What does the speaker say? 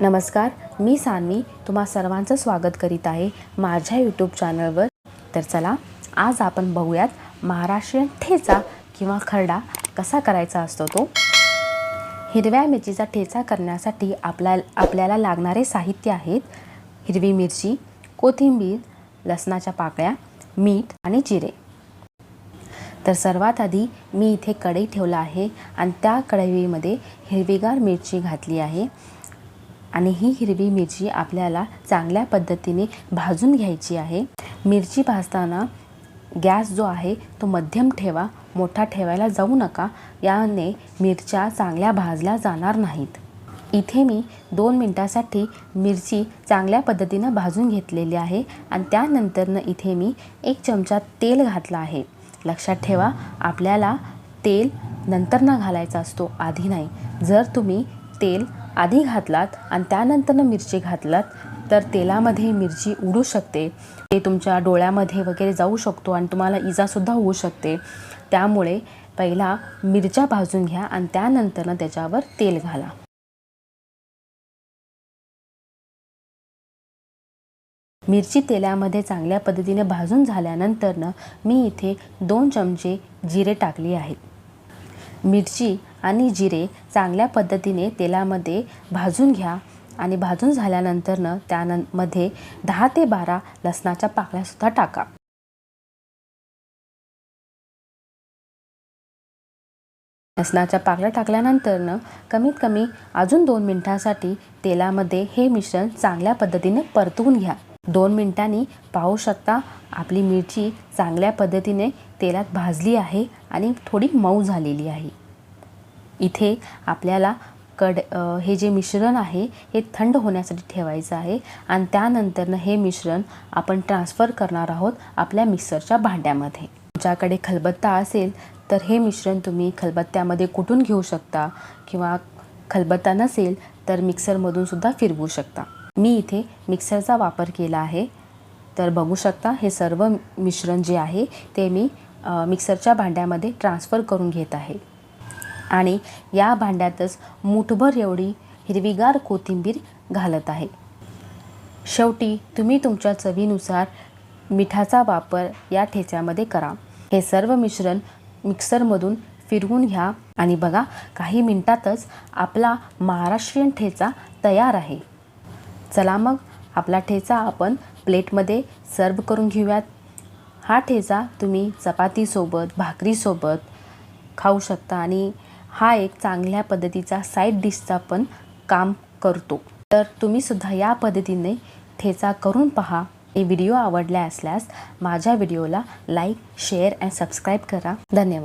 नमस्कार मी सान्वी तुम्हा सर्वांचं स्वागत करीत आहे माझ्या यूट्यूब चॅनलवर तर चला आज आपण बघूयात महाराष्ट्रीयन ठेचा किंवा खरडा कसा करायचा असतो तो. हिरव्या मिरचीचा ठेचा करण्यासाठी आपल्या आपल्याला लागणारे साहित्य आहेत हिरवी मिरची कोथिंबीर लसणाच्या पाकळ्या मीठ आणि जिरे. तर सर्वात आधी मी इथे कढई ठेवला आहे आणि त्या कढईमध्ये हिरवीगार मिरची घातली आहे. आणि ही हिरवी मिरची आपल्याला चांगल्या पद्धतीने भाजून घ्यायची आहे. मिरची भाजताना गॅस जो आहे तो मध्यम ठेवा मोठा ठेवायला जाऊ नका. याने मिरच्या चांगल्या भाजल्या जाणार नाहीत. इथे मी दोन मिनटासाठी मिरची चांगल्या पद्धतीनं भाजून घेतलेली आहे आणि त्यानंतरनं इथे मी एक चमचा तेल घातला आहे. लक्षात ठेवा आपल्याला तेल नंतर न घालायचा असतो आधी नाही. जर तुम्ही तेल आधी घातलात आणि त्यानंतरनं मिरची घातलात तर तेलामध्ये मिरची उडू शकते. ते तुमच्या डोळ्यामध्ये वगैरे जाऊ शकतो आणि तुम्हाला इजासुद्धा होऊ शकते. त्यामुळे पहिला मिरच्या भाजून घ्या आणि त्यानंतरनं त्याच्यावर तेल घाला. मिरची तेलामध्ये चांगल्या पद्धतीने भाजून झाल्यानंतरनं मी इथे दोन चमचे जिरे टाकले आहेत. मिरची आणि जिरे चांगल्या पद्धतीने तेलामध्ये भाजून घ्या. आणि भाजून झाल्यानंतरनं त्यामध्ये दहा ते बारा लसणाच्या पाकळ्यासुद्धा टाका. लसणाच्या पाकळ्या टाकल्यानंतरनं कमीत कमी अजून दोन मिनटासाठी तेलामध्ये हे मिश्रण चांगल्या पद्धतीने परतवून घ्या. दोन मिनटांनी पाहू शकता आपली मिरची चांगल्या पद्धतीने तेलात भाजली आहे आणि थोडी मऊ झालेली आहे. इथे आपल्याला कड हे जे मिश्रण आहे हे थंड होण्यासाठी ठेवायचं आहे. आणि त्यानंतरनं हे मिश्रण आपण ट्रान्सफर करणार आहोत आपल्या मिक्सरच्या भांड्यामध्ये. तुमच्याकडे खलबत्ता असेल तर हे मिश्रण तुम्ही खलबत्त्यामध्ये कुटून घेऊ शकता? किंवा खलबत्ता नसेल तर मिक्सरमधून सुद्धा फिरवू शकता. मी इथे मिक्सरचा वापर केला आहे. तर बघू शकता हे सर्व मिश्रण जे आहे ते मी मिक्सरच्या भांड्यामध्ये ट्रान्सफर करून घेत आहे. आणि या भांड्यातच मुठभर एवढी हिरवीगार कोथिंबीर घालत आहे. शेवटी तुम्ही तुमच्या चवीनुसार मिठाचा वापर या ठेच्यामध्ये करा. हे सर्व मिश्रण मिक्सरमधून फिरवून घ्या आणि बघा काही मिनटातच आपला महाराष्ट्रीयन ठेचा तयार आहे. चला मग आपला ठेचा आपण प्लेटमध्ये सर्व करून घेऊयात. हा ठेचा तुम्ही चपातीसोबत भाकरीसोबत खाऊ शकता आणि हा एक चांगल्या पद्धतीचा साईड डिशचा पण काम करतो. तर तुम्हीसुद्धा या पद्धतीने ठेचा करून पहा. हे व्हिडिओ आवडला असल्यास माझ्या व्हिडिओला लाईक शेअर अँड सबस्क्राईब करा. धन्यवाद.